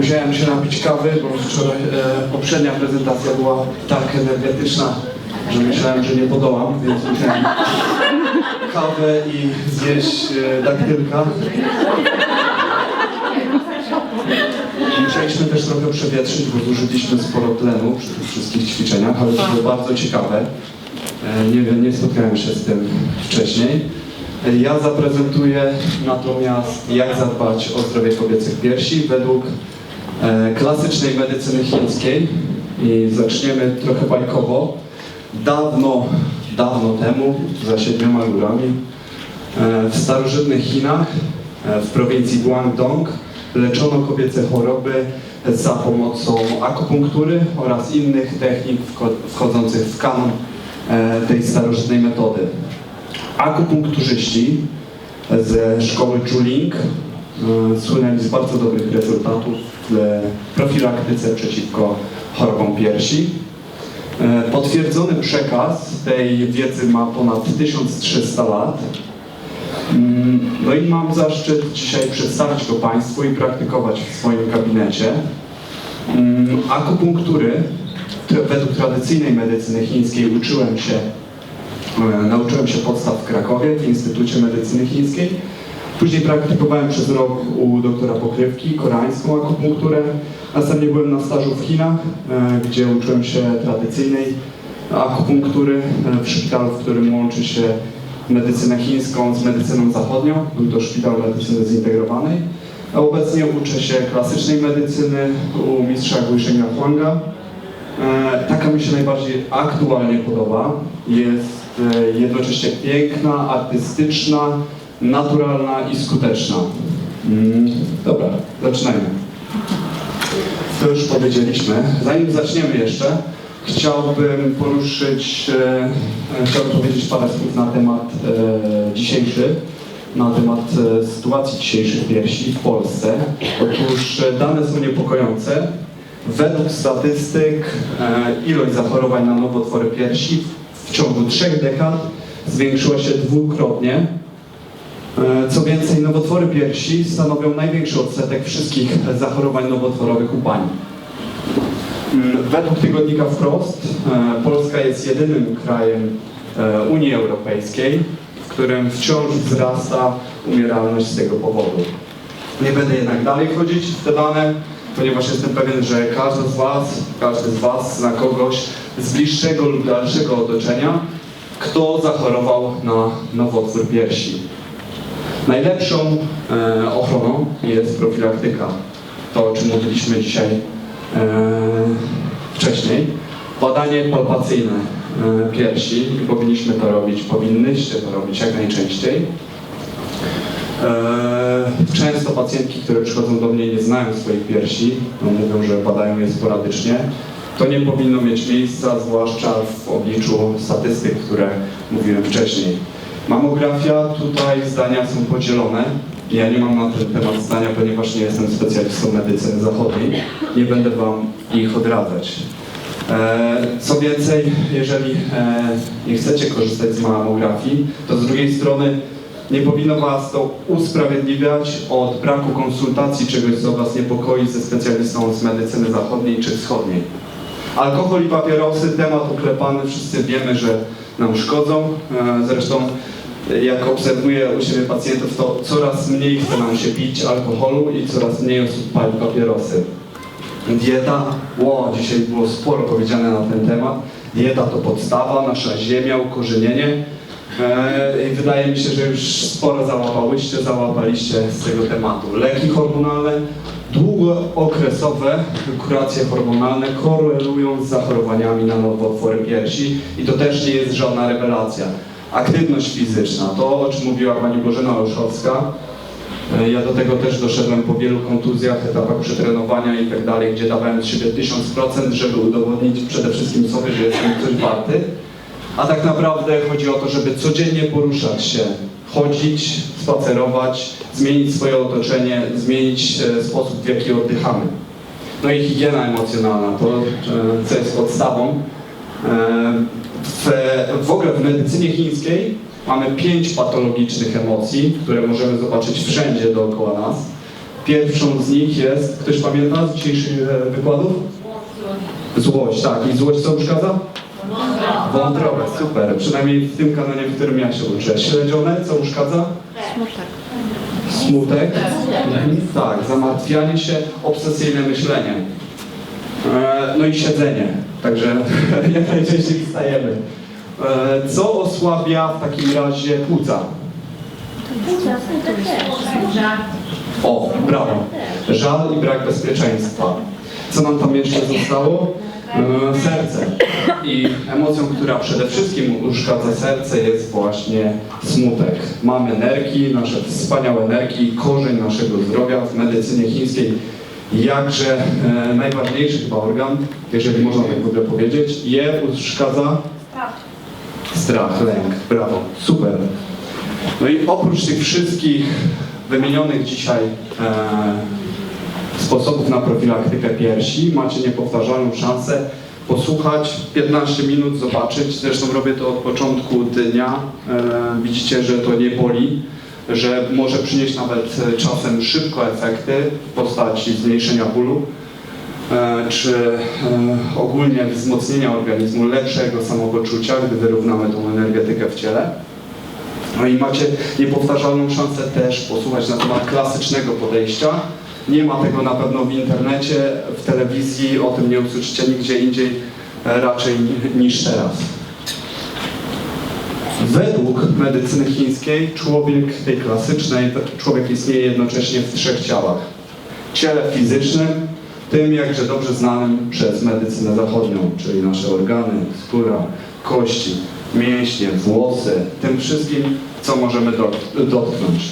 Musiałem się napić kawy, bo wczoraj e, poprzednia prezentacja była tak energetyczna, że myślałem, że nie podołam, więc musiałem kawę i zjeść e, daktylka. Musieliśmy też trochę przewietrzyć, bo zużyliśmy sporo tlenu przy tych wszystkich ćwiczeniach, ale to było bardzo ciekawe. E, Nie wiem, nie spotkałem się z tym wcześniej. Ja zaprezentuję natomiast, jak zadbać o zdrowie kobiecych piersi według klasycznej medycyny chińskiej. I zaczniemy trochę bajkowo. Dawno, dawno temu, za siedmioma górami, e, w starożytnych Chinach, e, w prowincji Guangdong, leczono kobiece choroby za pomocą akupunktury oraz innych technik wcho- wchodzących w kanon e, tej starożytnej metody. Akupunkturzyści ze szkoły Juling e, słynęli z bardzo dobrych rezultatów w profilaktyce przeciwko chorobom piersi. E, Potwierdzony przekaz tej wiedzy ma ponad 1300 lat. Mm, No i mam zaszczyt dzisiaj przedstawić go Państwu i praktykować w swoim gabinecie. Mm, Akupunktury według tradycyjnej medycyny chińskiej uczyłem się, e, nauczyłem się podstaw w Krakowie w Instytucie Medycyny Chińskiej. Później praktykowałem przez rok u doktora Pokrywki koreańską akupunkturę. Następnie byłem na stażu w Chinach, e, gdzie uczyłem się tradycyjnej akupunktury e, w szpitalu, w którym łączy się medycynę chińską z medycyną zachodnią. Był to szpital medycyny zintegrowanej. A obecnie uczę się klasycznej medycyny u mistrza Guishenga Huanga. E, Taka mi się najbardziej aktualnie podoba. Jest jednocześnie piękna, artystyczna, naturalna i skuteczna. Mm, Dobra, zaczynajmy. To już powiedzieliśmy. Zanim zaczniemy jeszcze, chciałbym poruszyć, e, e, chciałbym powiedzieć parę słów na temat e, dzisiejszy, na temat sytuacji dzisiejszych piersi w Polsce. Otóż dane są niepokojące. Według statystyk ilość zachorowań na nowotwory piersi w ciągu trzech dekad zwiększyła się dwukrotnie. E, Co więcej, nowotwory piersi stanowią największy odsetek wszystkich zachorowań nowotworowych u pań. Mm, Według tygodnika Wprost e, Polska jest jedynym krajem e, Unii Europejskiej, w którym wciąż wzrasta umieralność z tego powodu. Nie będę jednak dalej wchodzić w te dane, ponieważ jestem pewien, że każdy z Was, każdy z Was zna kogoś z bliższego lub dalszego otoczenia, kto zachorował na nowotwór piersi. Najlepszą e, ochroną jest profilaktyka. To, o czym mówiliśmy dzisiaj e, wcześniej. Badanie palpacyjne e, piersi. Powinniśmy to robić, powinnyście to robić jak najczęściej. E, Często pacjentki, które przychodzą do mnie nie znają swoich piersi, no mówią, że badają je sporadycznie. To nie powinno mieć miejsca, zwłaszcza w obliczu statystyk, które mówiłem wcześniej. Mamografia, tutaj zdania są podzielone. Ja nie mam na ten temat zdania, ponieważ nie jestem specjalistą medycyny zachodniej. Nie będę Wam ich odradzać. E, Co więcej, jeżeli e, nie chcecie korzystać z mamografii, to z drugiej strony nie powinno Was to usprawiedliwiać od braku konsultacji czegoś, co Was niepokoi ze specjalistą z medycyny zachodniej czy wschodniej. Alkohol i papierosy, temat uklepany, wszyscy wiemy, że nam szkodzą. E, Zresztą jak obserwuję u siebie pacjentów, to coraz mniej chce nam się pić alkoholu i coraz mniej osób pali papierosy. Dieta, ło, dzisiaj było sporo powiedziane na ten temat. Dieta to podstawa, nasza ziemia, ukorzenienie. E, I wydaje mi się, że już sporo załapałyście, załapaliście z tego tematu. Leki hormonalne, długookresowe kuracje hormonalne korelują z zachorowaniami na nowotwory piersi i to też nie jest żadna rewelacja. Aktywność fizyczna, to o czym mówiła pani Bożena Olszowska, E, Ja do tego też doszedłem po wielu kontuzjach, etapach przetrenowania i tak dalej, gdzie dawałem z siebie 1000%, żeby udowodnić przede wszystkim sobie, że jestem coś warty. A tak naprawdę chodzi o to, żeby codziennie poruszać się, chodzić, spacerować, zmienić swoje otoczenie, zmienić e, sposób, w jaki oddychamy. No i higiena emocjonalna, to e, co jest podstawą. E, W, w ogóle w medycynie chińskiej mamy pięć patologicznych emocji, które możemy zobaczyć wszędzie dookoła nas. Pierwszą z nich jest, ktoś pamięta z dzisiejszych e, wykładów? Złość, tak. I złość co uszkadza? Wątrobę, super. Przynajmniej w tym kanonie, w którym ja się uczę. Śledzione, co uszkadza? Smutek. Smutek? Mhm. Tak, zamartwianie się, obsesyjne myślenie. E, No i siedzenie, także jak najczęściej wstajemy. E, Co osłabia w takim razie płuca? O, brawo. Żal i brak bezpieczeństwa. Co nam tam jeszcze zostało? E, Serce. I emocją, która przede wszystkim uszkadza serce jest właśnie smutek. Mamy nerki, nasze wspaniałe nerki, korzeń naszego zdrowia w medycynie chińskiej. Jakże e, najważniejszy chyba organ, jeżeli można tak w ogóle powiedzieć, je uszkadza strach, lęk. Brawo, super. No i oprócz tych wszystkich wymienionych dzisiaj e, sposobów na profilaktykę piersi, macie niepowtarzalną szansę posłuchać 15 minut, zobaczyć. Zresztą robię to od początku dnia. E, widzicie, że to nie boli, że może przynieść nawet e, czasem szybko efekty w postaci zmniejszenia bólu e, czy e, ogólnie wzmocnienia organizmu, lepszego samopoczucia, gdy wyrównamy tą energetykę w ciele. No i macie niepowtarzalną szansę też posłuchać na temat klasycznego podejścia. Nie ma tego na pewno w internecie, w telewizji, o tym nie usłyszycie nigdzie indziej raczej ni- niż teraz. Według medycyny chińskiej człowiek tej klasycznej, człowiek istnieje jednocześnie w trzech ciałach. Ciele fizycznym, tym jakże dobrze znanym przez medycynę zachodnią, czyli nasze organy, skóra, kości, mięśnie, włosy, tym wszystkim, co możemy dot- dotknąć.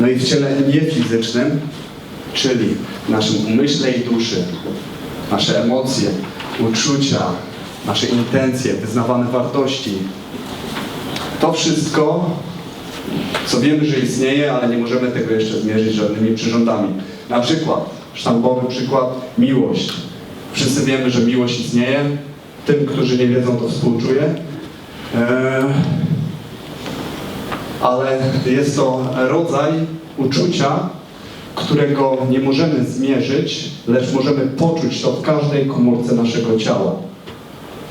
No i w ciele niefizycznym, czyli naszym umyśle i duszy, nasze emocje, uczucia, nasze intencje, wyznawane wartości. To wszystko, co wiemy, że istnieje, ale nie możemy tego jeszcze zmierzyć żadnymi przyrządami. Na przykład, sztampowy przykład, miłość. Wszyscy wiemy, że miłość istnieje. Tym, którzy nie wiedzą, to współczuję. Eee, ale jest to rodzaj uczucia, którego nie możemy zmierzyć, lecz możemy poczuć to w każdej komórce naszego ciała.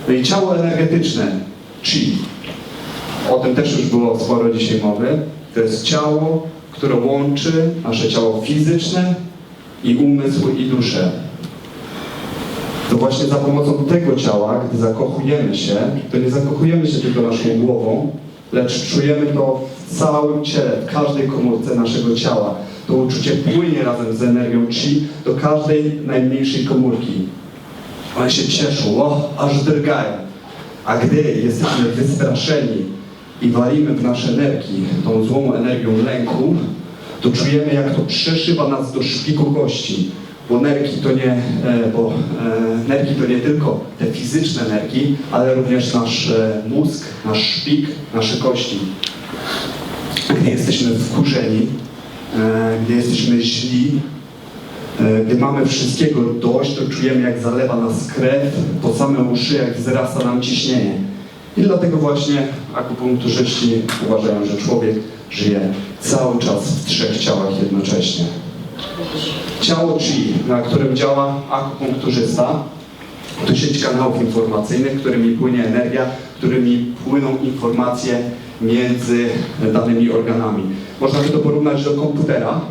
No i ciało energetyczne, chi. O tym też już było sporo dzisiaj mowy. To jest ciało, które łączy nasze ciało fizyczne i umysł i duszę. To właśnie za pomocą tego ciała, gdy zakochujemy się, to nie zakochujemy się tylko naszą głową, lecz czujemy to w całym ciele, w każdej komórce naszego ciała. To uczucie płynie razem z energią chi do każdej najmniejszej komórki. One się cieszą, o, aż drgają. A gdy jesteśmy wystraszeni i walimy w nasze nerki tą złą energią lęku, to czujemy, jak to przeszywa nas do szpiku kości. Bo nerki to nie, e, bo e, nerki to nie tylko te fizyczne nerki, ale również nasz e, mózg, nasz szpik, nasze kości. Gdy jesteśmy wkurzeni, gdy jesteśmy źli, gdy mamy wszystkiego dość, to czujemy jak zalewa nas krew po same uszy, jak wzrasta nam ciśnienie. I dlatego właśnie akupunkturzyści uważają, że człowiek żyje cały czas w trzech ciałach jednocześnie. Ciało chi, na którym działa akupunkturzysta, to sieć kanałów informacyjnych, którymi płynie energia, którymi płyną informacje między danymi organami. Można by to porównać do komputera,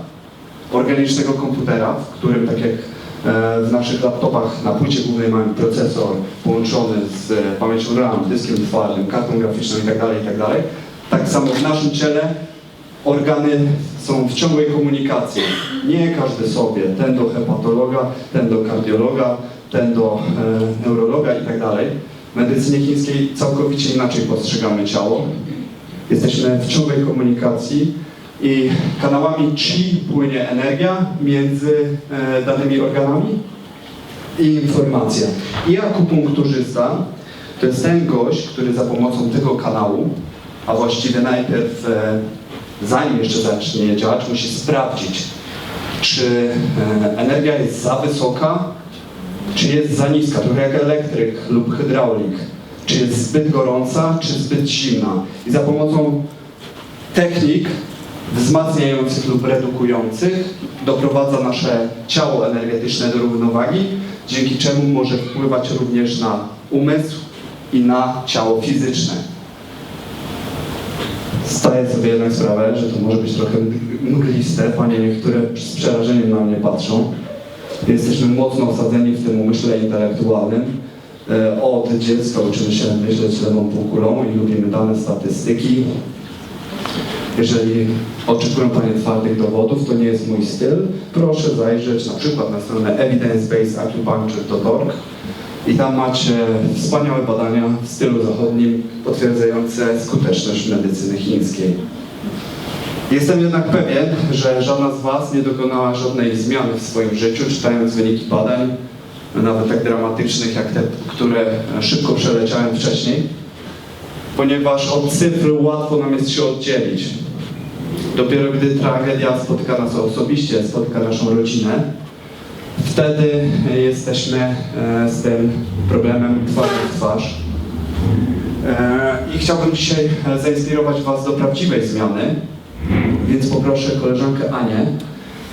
organicznego komputera, w którym tak jak w naszych laptopach na płycie głównej mamy procesor połączony z e, pamięcią RAM, dyskiem twardym, kartą graficzną itd., itd. Tak samo w naszym ciele organy są w ciągłej komunikacji. Nie każdy sobie, ten do hepatologa, ten do kardiologa, ten do e, neurologa itd. W medycynie chińskiej całkowicie inaczej postrzegamy ciało. Jesteśmy w ciągłej komunikacji i kanałami chi płynie energia między e, danymi organami i informacja. I akupunkturzysta to jest ten gość, który za pomocą tego kanału, a właściwie najpierw e, zanim jeszcze zacznie działać, musi sprawdzić, czy e, energia jest za wysoka, czy jest za niska, trochę jak elektryk lub hydraulik, czy jest zbyt gorąca, czy zbyt zimna. I za pomocą technik wzmacniających lub redukujących, doprowadza nasze ciało energetyczne do równowagi, dzięki czemu może wpływać również na umysł i na ciało fizyczne. Zdaję sobie jednak sprawę, że to może być trochę mgliste, panie niektóre z przerażeniem na mnie patrzą. Jesteśmy mocno osadzeni w tym umyśle intelektualnym. E, Od dziecka uczymy się myśleć lewą półkulą i lubimy dane statystyki. Jeżeli oczekują Panie twardych dowodów, to nie jest mój styl. Proszę zajrzeć na przykład na stronę evidence-based-acupuncture.org i tam macie wspaniałe badania w stylu zachodnim potwierdzające skuteczność medycyny chińskiej. Jestem jednak pewien, że żadna z Was nie dokonała żadnej zmiany w swoim życiu, czytając wyniki badań, nawet tak dramatycznych jak te, które szybko przeleciałem wcześniej, ponieważ od cyfr łatwo nam jest się oddzielić. Dopiero gdy tragedia spotyka nas osobiście, spotyka naszą rodzinę, wtedy jesteśmy e, z tym problemem twarzą w twarz. E, I chciałbym dzisiaj zainspirować Was do prawdziwej zmiany, więc poproszę koleżankę Anię,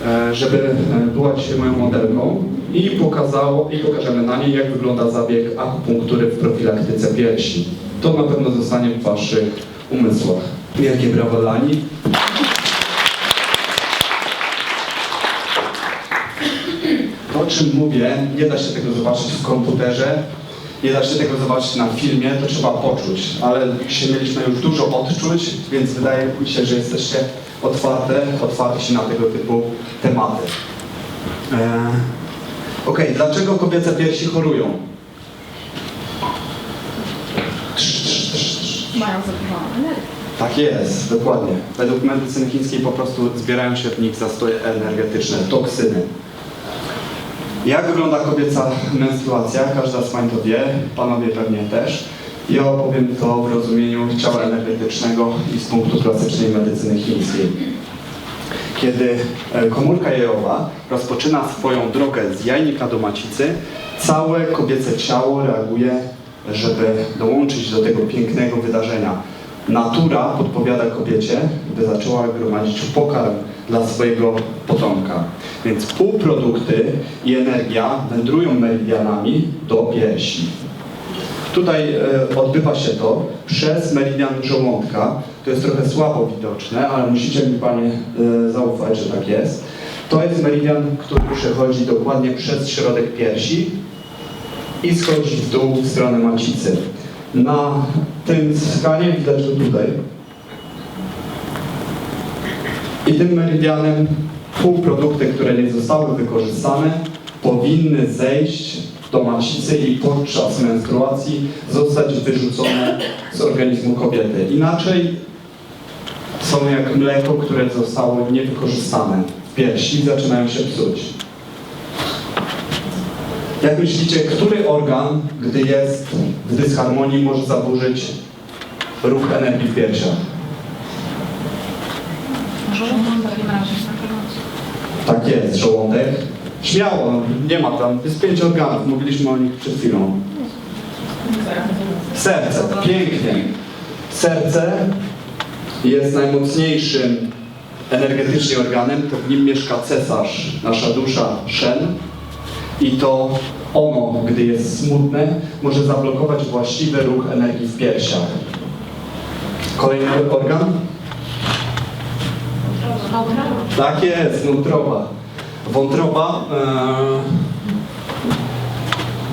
e, żeby była dzisiaj moją modelką i, pokazało, i pokażemy na niej, jak wygląda zabieg akupunktury w profilaktyce piersi. To na pewno zostanie w Waszych umysłach. Wielkie brawo dla Ani. To, o czym mówię, nie da się tego zobaczyć w komputerze, nie da się tego zobaczyć na filmie, to trzeba poczuć. Ale dzisiaj mieliśmy już dużo odczuć, więc wydaje mi się, że jesteście otwarte, otwarci na tego typu tematy. Eee, Okej, dlaczego kobiece piersi chorują? Mają zaburzone energię. Tak jest, dokładnie. Według medycyny chińskiej po prostu zbierają się w nich zastoje energetyczne, toksyny. Jak wygląda kobieca menstruacja? Każda z Pań to wie, Panowie pewnie też. Ja opowiem to w rozumieniu ciała energetycznego i z punktu klasycznej medycyny chińskiej. Kiedy e, komórka jajowa rozpoczyna swoją drogę z jajnika do macicy, całe kobiece ciało reaguje, żeby dołączyć do tego pięknego wydarzenia. Natura podpowiada kobiecie, by zaczęła gromadzić pokarm dla swojego potomka. Więc półprodukty i energia wędrują meridianami do piersi. Tutaj e, odbywa się to przez meridian żołądka. To jest trochę słabo widoczne, ale musicie mi Panie e, zaufać, że tak jest. To jest meridian, który przechodzi dokładnie przez środek piersi i schodzi w dół w stronę macicy. Na tym skanie widać go tutaj. I tym meridianem półprodukty, które nie zostały wykorzystane, powinny zejść do macicy i podczas menstruacji zostać wyrzucone z organizmu kobiety. Inaczej są jak mleko, które zostało niewykorzystane w piersi i zaczynają się psuć. Jak myślicie, który organ, gdy jest w dysharmonii, może zaburzyć ruch energii w piersiach? Żołądek w takim razie. Tak jest, żołądek. Śmiało, nie ma tam, jest pięć organów, mówiliśmy o nich przed chwilą. Serce, pięknie. Serce jest najmocniejszym energetycznie organem, to w nim mieszka cesarz, nasza dusza, Shen. I to ono, gdy jest smutne, może zablokować właściwy ruch energii w piersiach. Kolejny organ? Tak jest, wątroba. Wątroba, e,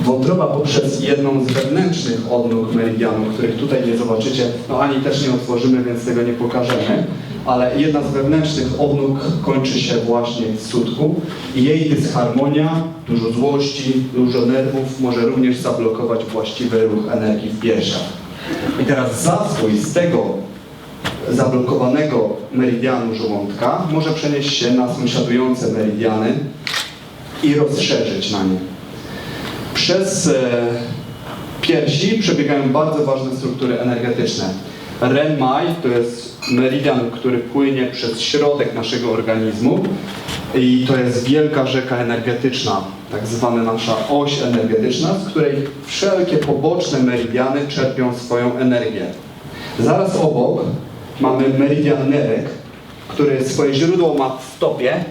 wątroba poprzez jedną z wewnętrznych odnóg meridianu, których tutaj nie zobaczycie, no ani też nie otworzymy, więc tego nie pokażemy, ale jedna z wewnętrznych odnóg kończy się właśnie w sutku i jej dysharmonia, dużo złości, dużo nerwów może również zablokować właściwy ruch energii w piersiach. I teraz zastój z tego zablokowanego meridianu żołądka może przenieść się na sąsiadujące meridiany i rozszerzyć na nie. Przez e, piersi przebiegają bardzo ważne struktury energetyczne. Renmai to jest meridian, który płynie przez środek naszego organizmu i to jest wielka rzeka energetyczna, tak zwana nasza oś energetyczna, z której wszelkie poboczne meridiany czerpią swoją energię. Zaraz obok mamy meridian nerek, który swoje źródło ma w stopie,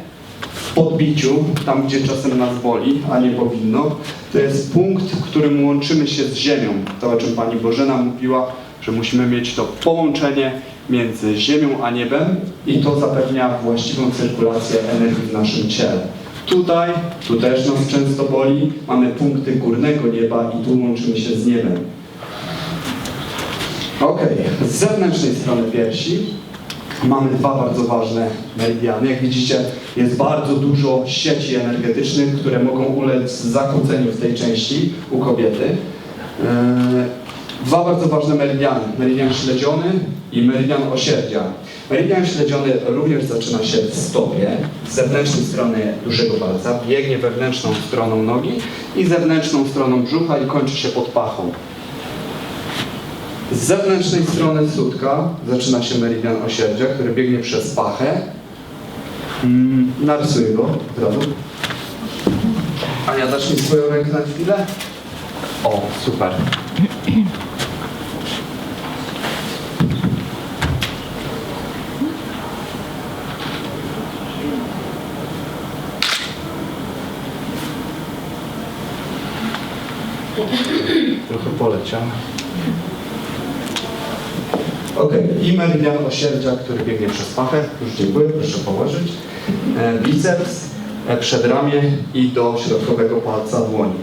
w podbiciu, tam gdzie czasem nas boli, a nie powinno. To jest punkt, w którym łączymy się z ziemią. To o czym Pani Bożena mówiła, że musimy mieć to połączenie między ziemią a niebem i to zapewnia właściwą cyrkulację energii w naszym ciele. Tutaj, tu też nas często boli, mamy punkty górnego nieba i tu łączymy się z niebem. Ok, z zewnętrznej strony piersi mamy dwa bardzo ważne meridiany. Jak widzicie, jest bardzo dużo sieci energetycznych, które mogą ulec zakłóceniu w tej części u kobiety. Eee, Dwa bardzo ważne meridiany. Meridian śledziony i meridian osierdzia. Meridian śledziony również zaczyna się w stopie, z zewnętrznej strony dużego palca, biegnie wewnętrzną stroną nogi i zewnętrzną stroną brzucha i kończy się pod pachą. Z zewnętrznej strony sutka zaczyna się meridian osierdzia, który biegnie przez pachę. Mm, narysuję go od razu. Ania, zacznij swoją rękę na chwilę. O, super. Trochę poleciał. Ok, i meridian osierdzia, który biegnie przez pachę. Już dziękuję, proszę położyć. E, biceps, e, przedramię i do środkowego palca dłoni.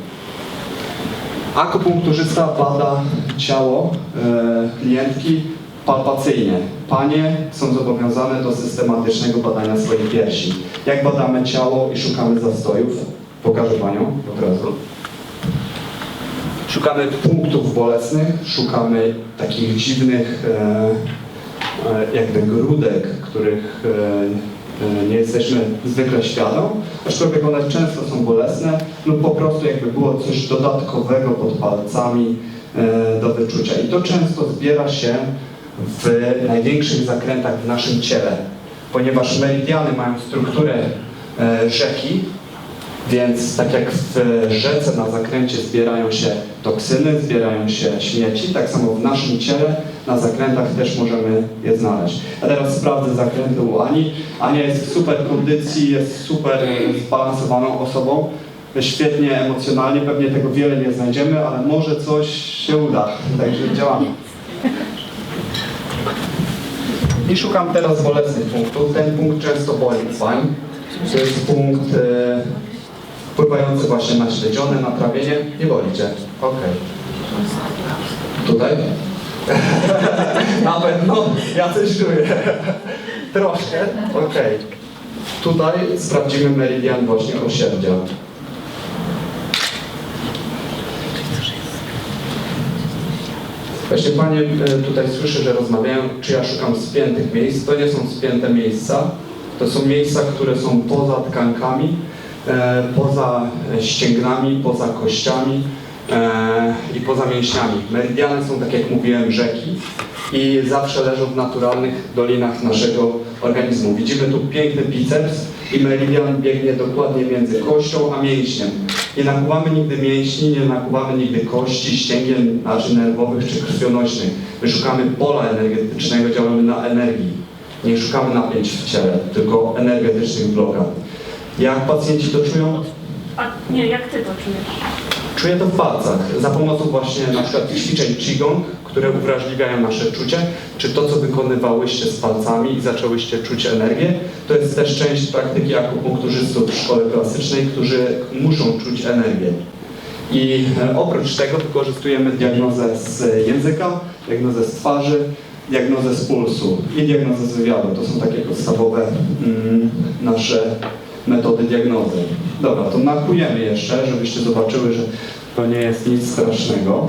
Akupunkturzysta bada ciało e, klientki palpacyjnie. Panie są zobowiązane do systematycznego badania swoich piersi. Jak badamy ciało i szukamy zastojów? Pokażę Panią od razu. Szukamy punktów bolesnych, szukamy takich dziwnych e, e, jakby grudek, których e, e, nie jesteśmy zwykle świadom, aczkolwiek one często są bolesne lub po prostu jakby było coś dodatkowego pod palcami e, do wyczucia. I to często zbiera się w największych zakrętach w naszym ciele, ponieważ meridiany mają strukturę e, rzeki, więc tak jak w rzece na zakręcie zbierają się toksyny, zbierają się śmieci, tak samo w naszym ciele na zakrętach też możemy je znaleźć. A teraz sprawdzę zakręty u Ani. Ania jest w super kondycji, jest super zbalansowaną osobą, świetnie emocjonalnie, pewnie tego wiele nie znajdziemy, ale może coś się uda, także działamy. I szukam teraz bolesnych punktów. Ten punkt często boli pań. To jest punkt e, wpływający właśnie na śledzione, na trawienie. Nie boli cię. Okej. Tutaj? na pewno. Ja coś czuję. Troszkę. Okej. Tutaj sprawdzimy meridian właśnie osierdzia. Właśnie Panie e, tutaj słyszę, że rozmawiają, czy ja szukam spiętych miejsc. To nie są spięte miejsca. To są miejsca, które są poza tkankami, poza e, ścięgnami, poza kościami e, i poza mięśniami. Meridiany są, tak jak mówiłem, rzeki i zawsze leżą w naturalnych dolinach naszego organizmu. Widzimy tu piękny biceps i meridian biegnie dokładnie między kością a mięśniem. Nie nakuwamy nigdy mięśni, nie nakuwamy nigdy kości, ścięgien, naczyń nerwowych czy krwionośnych. My szukamy pola energetycznego, działamy na energii. Nie szukamy napięć w ciele, tylko energetycznych blokad. Jak pacjenci to czują? A nie, jak ty to czujesz? Czuję to w palcach. Za pomocą właśnie na przykład ćwiczeń Qigong, które uwrażliwiają nasze czucie, czy to, co wykonywałyście z palcami i zaczęłyście czuć energię, to jest też część praktyki akupunkturzystów w szkole klasycznej, którzy muszą czuć energię. I e, oprócz tego wykorzystujemy diagnozę z języka, diagnozę z twarzy, diagnozę z pulsu i diagnozę z wywiadu. To są takie podstawowe mm, nasze metody diagnozy. Dobra, to nakujemy jeszcze, żebyście zobaczyły, że to nie jest nic strasznego.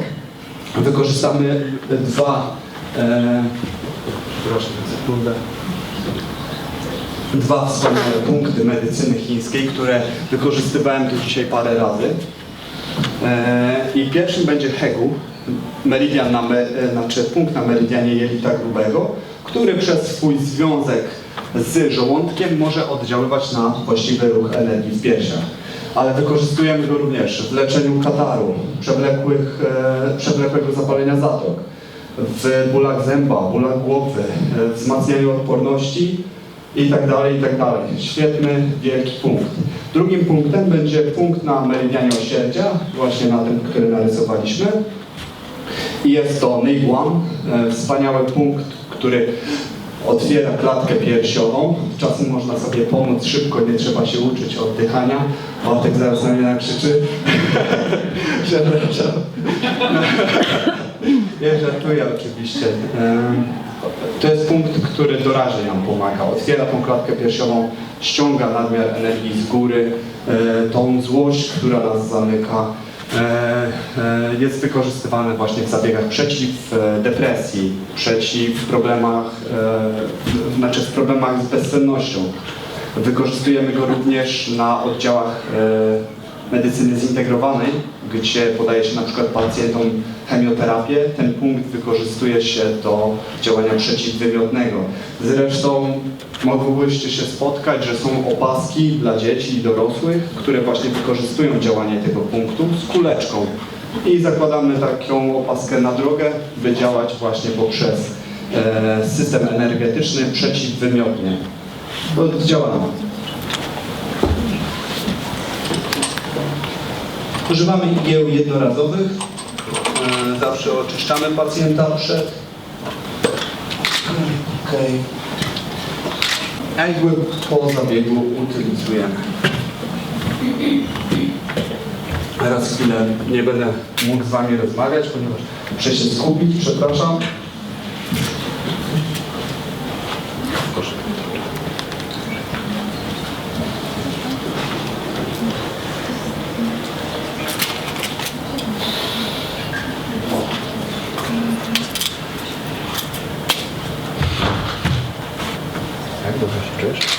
Wykorzystamy dwa, e, przepraszam, sekundę, dwa wspaniałe punkty medycyny chińskiej, które wykorzystywałem tu dzisiaj parę razy. E, I pierwszym będzie Hegu, meridian na me, e, znaczy punkt na meridianie jelita grubego, który przez swój związek z żołądkiem może oddziaływać na właściwy ruch energii w piersiach. Ale wykorzystujemy go również w leczeniu kataru, przewlekłych, e, przewlekłego zapalenia zatok, w bólach zęba, bólach głowy, e, wzmacnianiu odporności i tak dalej, i tak. Świetny, wielki punkt. Drugim punktem będzie punkt na meridianie osierdzia, właśnie na tym, który narysowaliśmy. I jest to Niguan, e, wspaniały punkt, który otwiera klatkę piersiową. Czasem można sobie pomóc szybko, nie trzeba się uczyć oddychania. Bartek zaraz na mnie nakrzyczy. Przepraszam. Nie żartuję oczywiście. To jest punkt, który doraźnie nam pomaga. Otwiera tą klatkę piersiową, ściąga nadmiar energii z góry, e, tą złość, która nas zamyka. E, e, Jest wykorzystywany właśnie w zabiegach przeciw e, depresji, przeciw problemach, znaczy w problemach z bezsennością. Wykorzystujemy go również na oddziałach medycyny zintegrowanej, gdzie podaje się na przykład pacjentom chemioterapię. Ten punkt wykorzystuje się do działania przeciwwymiotnego. Zresztą mogłyście się spotkać, że są opaski dla dzieci i dorosłych, które właśnie wykorzystują działanie tego punktu z kuleczką. I zakładamy taką opaskę na drogę, by działać właśnie poprzez e, system energetyczny przeciwwymiotnie. To działa Używamy igieł jednorazowych. E, Zawsze oczyszczamy pacjenta przed. Okej. A igły po zabiegu utylizujemy. Teraz chwilę nie będę mógł z Wami rozmawiać, ponieważ muszę się skupić, przepraszam. Proszę. Jak dobrze się czujesz?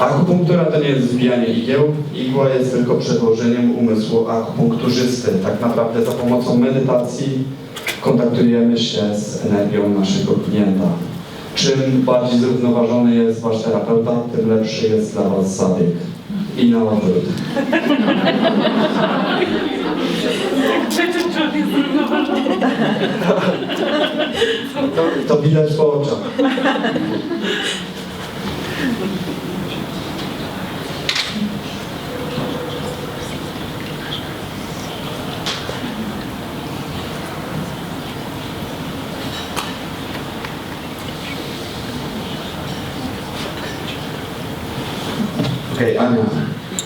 Akupunktura to nie jest zbijanie igieł. Igła jest tylko przedłożeniem umysłu akupunkturzysty. Tak naprawdę za pomocą medytacji kontaktujemy się z energią naszego klienta. Czym bardziej zrównoważony jest Wasz terapeuta, tym lepszy jest dla Was zabieg. I na odwrót. Zrównoważony. To, to widać po oczach. Okej, Ania,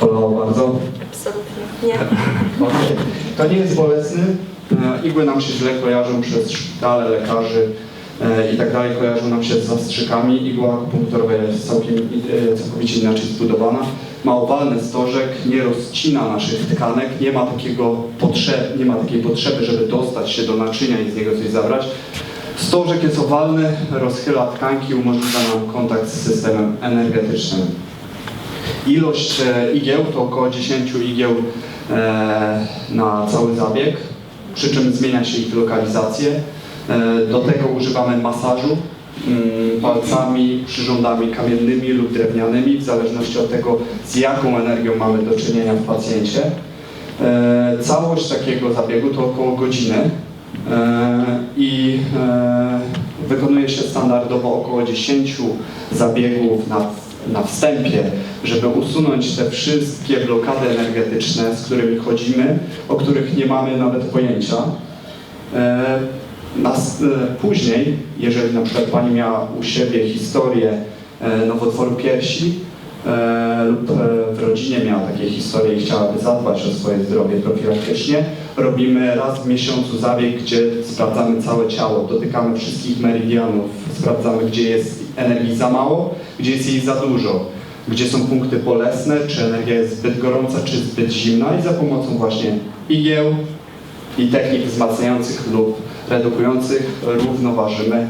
bolało bardzo. Absolutnie. Nie. Okej. To nie jest bolesny. E, Igły nam się źle kojarzą przez szpitale, lekarzy e, i tak dalej. Kojarzą nam się z zastrzykami. Igła akupunkturowa jest całkiem, e, całkowicie inaczej zbudowana. Ma owalny stożek, nie rozcina naszych tkanek, nie ma, takiego potrzeb, nie ma takiej potrzeby, żeby dostać się do naczynia i z niego coś zabrać. Stożek jest owalny, rozchyla tkanki, umożliwia nam kontakt z systemem energetycznym. Ilość e, igieł to około 10 igieł e, na cały zabieg, przy czym zmienia się ich lokalizację. E, Do tego używamy masażu mm, palcami, przyrządami kamiennymi lub drewnianymi, w zależności od tego, z jaką energią mamy do czynienia w pacjencie. Całość takiego zabiegu to około godziny i wykonuje się standardowo około 10 zabiegów na, na wstępie, żeby usunąć te wszystkie blokady energetyczne, z którymi chodzimy, o których nie mamy nawet pojęcia. E, e, później, jeżeli na przykład Pani miała u siebie historię e, nowotworu piersi lub w rodzinie miała takie historie i chciałaby zadbać o swoje zdrowie profilaktycznie, robimy raz w miesiącu zabieg, gdzie sprawdzamy całe ciało, dotykamy wszystkich meridianów, sprawdzamy, gdzie jest energii za mało, gdzie jest jej za dużo, gdzie są punkty bolesne, czy energia jest zbyt gorąca, czy zbyt zimna i za pomocą właśnie igieł i technik wzmacniających lub redukujących równoważymy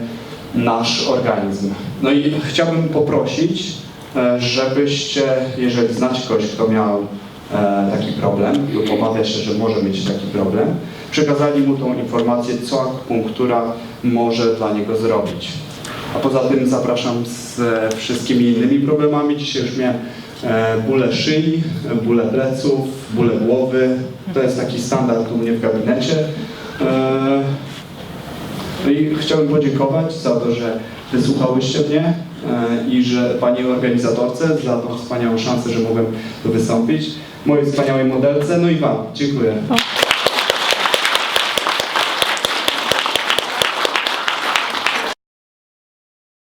nasz organizm. No i chciałbym poprosić, e, żebyście, jeżeli znacie kogoś, kto miał e, taki problem lub obawia się, że może mieć taki problem, przekazali mu tą informację, co akupunktura może dla niego zrobić. A poza tym zapraszam z e, wszystkimi innymi problemami. Dzisiaj już miałem e, bóle szyi, bóle pleców, bóle głowy. To jest taki standard u mnie w gabinecie. E, no i chciałbym podziękować za to, że wysłuchałyście mnie i że Pani organizatorce za tą wspaniałą szansę, że mogłem tu wystąpić, mojej wspaniałej modelce, no i Wam. Dziękuję.